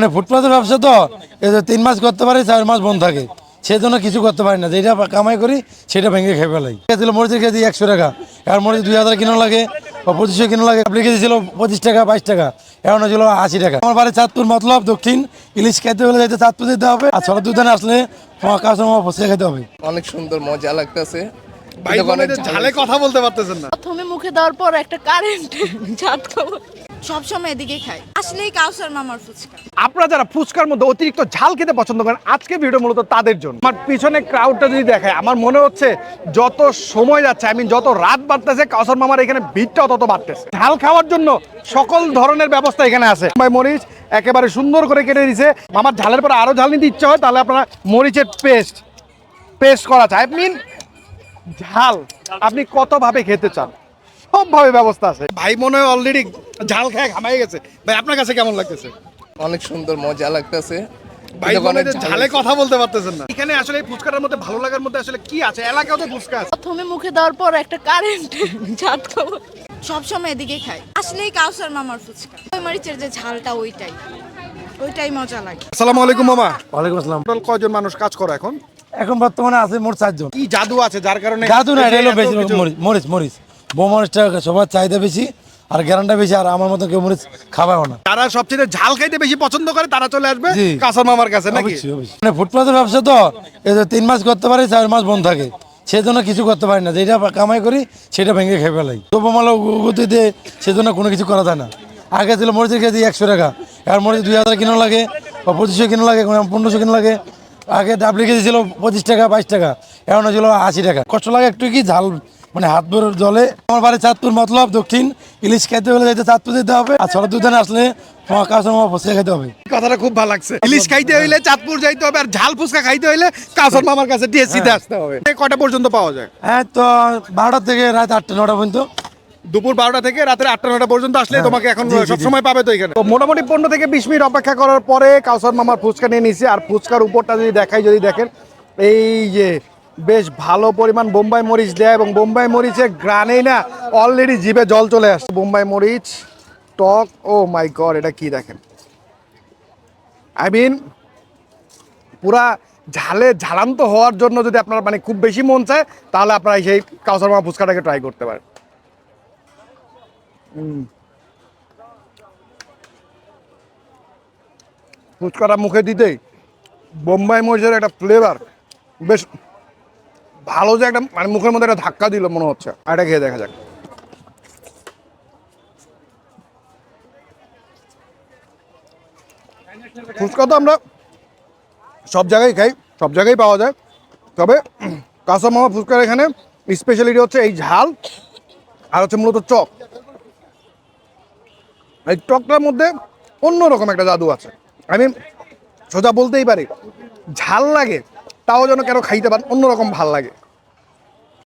মানে ফুটপাতের ব্যবসা তো এই যে তিন মাস করতে পারি চার মাস বন্ধ থাকে। সেই জন্য কিছু করতে পারি না। যেটা কামাই করি সেটা ভেঙে খেয়ে ফেলাই। ছিল মরিচের কেজি একশো টাকা। এখন মরিচ দুই হাজার কিনো লাগে বা পঁচিশশো কিনো লাগে আপনি কেজি ছিল পঁচিশ টাকা বাইশ টাকা। এখন ছিল আশি টাকা। আমার বাড়ি চাঁদপুর মতলব দক্ষিণ। ইলিশ খেতে হলে যাইতে চাঁদপুর দিতে হবে আর ছোট দুধানে আসলে কাস্টমার ফসে খেতে হবে। অনেক সুন্দর মজা লাগতেছে। ঝালে কথা বলতে পারতেছেন না। প্রথমে মুখে দেওয়ার পর একটা কারেন্ট সবসময় খাই। আসলেই কাউসার মামার ফুচকা। আপনারা যারা ফুচকার মধ্যে অতিরিক্ত ঝাল খেতে পছন্দ করেন, আজকে ভিডিও মূলত তাদের জন্য। আমার পিছনে ক্রাউডটা যদি দেখায়, আমার মনে হচ্ছে যত সময় যাচ্ছে যত রাত বাড়তেছে, কাউসার মামার এখানে ভিড়টাও তত বাড়তেছে। ঝাল খাওয়ার জন্য সকল ধরনের ব্যবস্থা এখানে আছে। ভাই মরিচ একেবারে সুন্দর করে কেটে দিছে মামার ঝালের পরে আরও ঝাল নিতে ইচ্ছা হয়, তাহলে আপনারা মরিচের পেস্ট পেস্ট করা চাই আই মিন ঝাল, আপনি কতভাবে খেতে চান? সবভাবে ব্যবস্থা আছে। ভাই মনে হয় অলরেডি ঝাল খেয়ে ঘামাই গেছে। ভাই আপনার কাছে কেমন লাগতেছে? অনেক সুন্দর মজা লাগতেছে। ভাই বোনেদের ঝালে কথা বলতে পারতেছেন না। এখানে আসলে ফুচকাটার মধ্যে ভালো লাগার মধ্যে আসলে কি আছে? এলাকাও তো ফুচকা আছে। প্রথমে মুখে দেওয়ার পর একটা কারেন্ট ঝাট সবসময় এদিকে খাই। আসলেই কাউসার মামার ফুচকা। ওই মরিচের যে ঝালটা ওইটাই। ওইটাই মজা লাগে। আসসালামু আলাইকুম মামা। ওয়ালাইকুম আসসালাম। টোটাল কয়জন মানুষ কাজ করে এখন? এখন বর্তমানে আছে মোট চারজন। কি জাদু আছে যার কারণে জাদু না মরিচ মরিচ মরিচ। বউ মরিচটা সবার চাহিদা বেশি আর গ্যারান্টা বেশি আর আমার মতো কেউ মরিচ খাবাও না। যারা সবচেয়ে ঝাল খাইতে বেশি পছন্দ করে তারা চলে আসবে। কাসার মামার কাছে নাকি। মানে ফুটপাতের ব্যবসা তো এই যে তিন মাস করতে পারি চার মাস বন্ধ থাকে। সেই জন্য কিছু করতে পারি না। যেটা কামাই করি সেটা ভেঙে খেয়ে ফেলাই। দ্রব্যমালা গতিতে সেজন্য কোনো কিছু করা যায় না। আগে ছিল মরিচের কেজি একশো টাকা এখন মরিচ দুই হাজার কিনো লাগে বা পঁচিশশো কিনো লাগে পনেরোশো কিনো লাগে। আগে ডাবলি কেজি ছিল পঁচিশ টাকা বাইশ টাকা এখন ছিল আশি টাকা। কষ্ট লাগে একটু কি ঝাল মানে হাত ভর জলে। আমার বাড়ি চাঁদপুর মতলব দক্ষিণ। ইলিশ খাইতে হলে যাইতে চাঁদপুর দিতে হবে। আর ছোট দুধানে আসলে খেতে হবে। কথাটা খুব ভালো লাগছে। ইলিশ খাইতে হইলে চাঁদপুর যাইতে হবে আর ঝাল ফুচকা খাইতে হইলে কাসার মামার কাছে টিএসসিতে আসতে হবে। কয়টা পর্যন্ত পাওয়া যায়? হ্যাঁ তো বারোটা থেকে রাত আটটা নটা পর্যন্ত। দুপুর বারোটা থেকে রাতের আটটা নটা পর্যন্ত আসলে তোমাকে এখন জি। সবসময় পাবে তো এখানে। তো মোটামুটি পনেরো থেকে বিশ মিনিট অপেক্ষা করার পরে কাউসার মামার ফুচকা নিয়ে নিছি। আর ফুচকার উপরটা যদি দেখাই যদি দেখেন এই যে বেশ ভালো পরিমাণ বোম্বাই মরিচ দেয় এবং বোম্বাই মরিচে গ্রানেই না অলরেডি জিভে জল চলে আসছে। বোম্বাই মরিচ, টক, ও মাই গড, এটা কি দেখেন? আই মিন পুরা ঝালে ঝালান্ত হওয়ার জন্য যদি আপনার মানে খুব বেশি মন চায়, তাহলে আপনারা সেই কাউসার মা ফুচকাটাকে ট্রাই করতে পারেন। ফুচকাটা মুখে দিতেই বোম্বাই মরিচের একটা ফ্লেভার বেশ ভালো যে একটা মানে মুখের মধ্যে একটা ধাক্কা দিল মনে হচ্ছে। আর এটা খেয়ে দেখা যাক। ফুচকা তো আমরা সব জায়গায় খাই, সব জায়গায় পাওয়া যায়। তবে কাঁচা মামা ফুচকার এখানে স্পেশালিটি হচ্ছে এই ঝাল আর হচ্ছে মূলত চপ। এই টকটার মধ্যে অন্যরকম একটা জাদু আছে। আমি সোজা বলতেই পারি, ঝাল লাগে তাও যেন কেন খাইতে পারেন অন্যরকম ভালো লাগে।